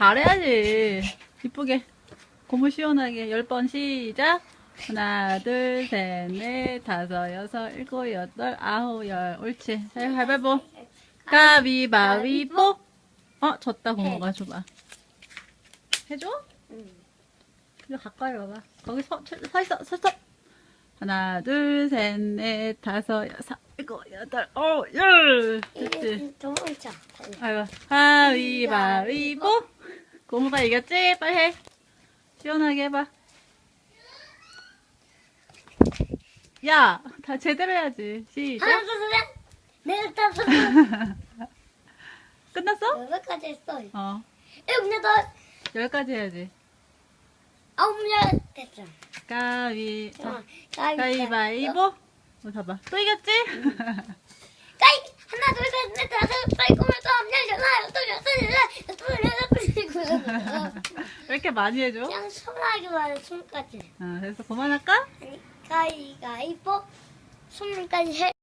잘해야지. 이쁘게. 고무 시원하게. 열 번 시작. 하나, 둘, 셋, 넷, 다섯, 여섯, 일곱, 여덟, 아홉, 열. 옳지. 자, 가위바위보. 가위바위보. 어, 졌다, 고모가. 줘봐. 해줘? 응. 가까이 와봐. 거기 서, 서, 서 있어, 서, 서. 하나, 둘, 셋, 넷, 다섯, 여섯, 일곱, 여덟, 어, 열. 됐지? 이게 도망쳐. 아이고, 가위바위보. 고모가 이겼지? 빨리 해. 시원하게 해봐. 야, 다 제대로 해야지. 시작. 하나, 둘, 셋. 넷, 다섯, 끝났어? 여덟까지 했어. 어, 일곱, 여덟, 열까지 해야지. 아홉, 열 됐어. 가위, 가위, 가위바위보. 어, 봐봐. 또 이겼지? 가위. 하나, 둘, 셋, 넷, 다섯, 여섯, 일곱, 여덟, 아홉, 열, 열하나, 열둘, 열셋, 열넷, 여덟, 일곱, 여덟. 왜 이렇게 많이 해줘? 그냥 손하기만 해, 손까지. 어, 그래서 그만할까? 가위가위보 손까지 해.